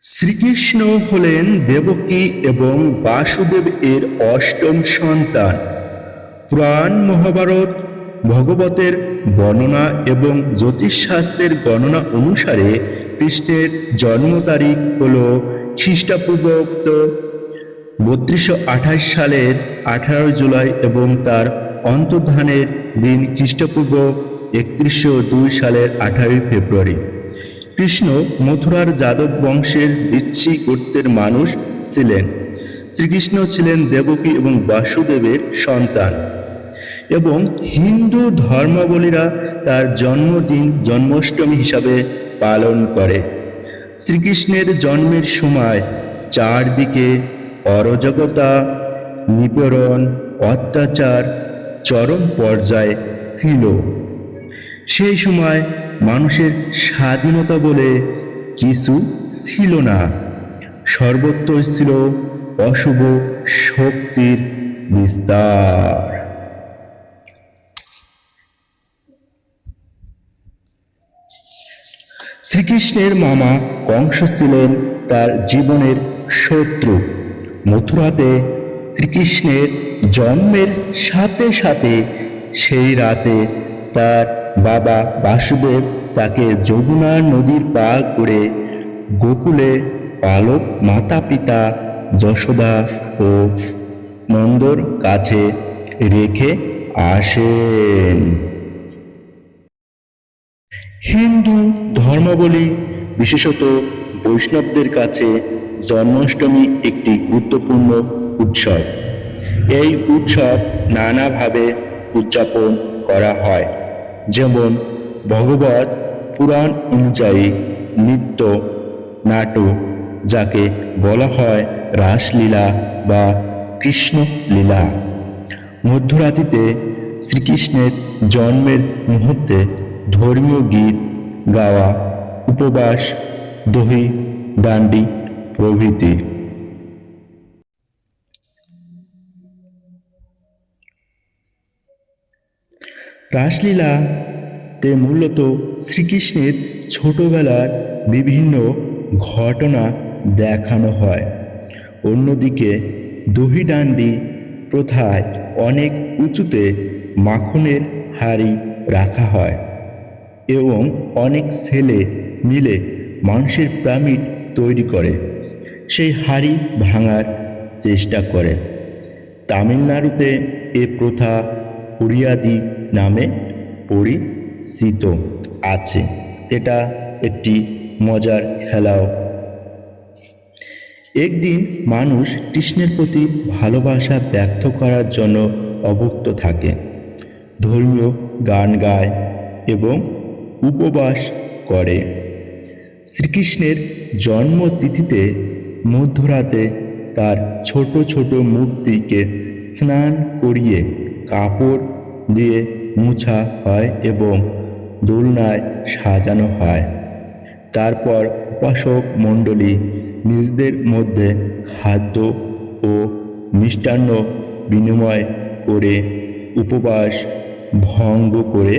শ্রীকৃষ্ণ হলেন দেবকী এবং বাসুদেব এর অষ্টম সন্তান। পুরাণ মহাভারত, ভগবতের বর্ণনা এবং জ্যোতিষশাস্ত্রের গণনা অনুসারে কৃষ্ণের জন্ম তারিখ হল খ্রিস্টপূর্বাব্দ বত্রিশশো আঠাশ সালের আঠারো জুলাই এবং তার অন্তর্ধানের দিন খ্রিস্টপূর্ব একত্রিশশো দুই সালের আঠারোই ফেব্রুয়ারি। কৃষ্ণ মথুরার যাদব বংশের বিচ্ছি গোত্রের মানুষ ছিলেন। শ্রীকৃষ্ণ ছিলেন দেবকী এবং বাসুদেবের সন্তান এবং হিন্দু ধর্মাবলীরা তার জন্মদিন, জন্মাষ্টমী হিসাবে পালন করে। শ্রীকৃষ্ণের জন্মের সময় চারদিকে অরাজকতা, নিপীড়ন, অত্যাচার চরম পর্যায়ে ছিল। সেই সময় মানুষের স্বাধীনতা বলে কিছু ছিল না। সর্বত্র ছিল অশুভ শক্তির বিস্তার। শ্রীকৃষ্ণের মামা কংস ছিলেন তার জীবনের শত্রু। মথুরাতে শ্রীকৃষ্ণের জন্মের সাথে সাথে সেই রাতে তার বাবা বাসুদেব তাকে যমুনা নদীর পার করে গোকুলে পালক মাতা পিতা যশোদা ও নন্দর কাছে রেখে আসেন। হিন্দু ধর্মাবলী, বিশেষত বৈষ্ণবদের কাছে জন্মাষ্টমী একটি গুরুত্বপূর্ণ উৎসব। এই উৎসব নানাভাবে উদযাপন করা হয়। যেমন ভগবত পুরাণ অনুযায়ী নৃত্য নাটক যাকে বলা হয় রাসলীলা বা কৃষ্ণলীলা। মধ্যরাতিতে শ্রীকৃষ্ণের জন্মের মুহূর্তে ধর্মীয় গীত গাওয়া, উপবাস, দহি ডান্ডি প্রভৃতি। রাসলীলাতে মূলত শ্রীকৃষ্ণের ছোটবেলার বিভিন্ন ঘটনা দেখানো হয়। অন্যদিকে দহিডান্ডি প্রথায় অনেক উঁচুতে মাখনের হাড়ি রাখা হয় এবং অনেক ছেলে মিলে মানুষের প্রামিড তৈরি করে। সেই হাড়ি ভাঙার চেষ্টা করে। তামিলনাড়ুতে এ প্রথা উড়িয়াদি নামে পরিচিত আছে। এটা একটি মজার খেলাও। একদিন মানুষ কৃষ্ণের প্রতি ভালোবাসা ব্যক্ত করার জন্য অভুক্ত থাকে। ধর্মীয় গান গায় এবং উপবাস করে। শ্রীকৃষ্ণের জন্মতিথিতে মধ্যরাতে তার ছোট ছোট মূর্তিকে স্নান করিয়ে কাপড় দিয়ে মুছা হয় এবং দোলনায় সাজানো হয়। তারপর উপাসক মণ্ডলী নিজেদের মধ্যে খাদ্য ও মিষ্টান্ন বিনিময় করে উপবাস ভঙ্গ করে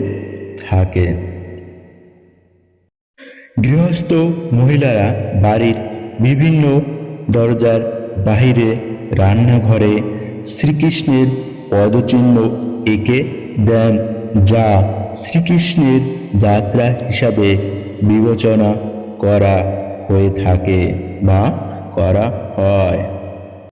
থাকে। গৃহস্থ মহিলারা বাড়ির বিভিন্ন দরজার বাহিরে রান্নাঘরে শ্রীকৃষ্ণের পদচিহ্ন এঁকে দেন, যা শ্রীকৃষ্ণের যাত্রা হিসাবে বিবেচনা করা হয়ে থাকে বা করা হয়।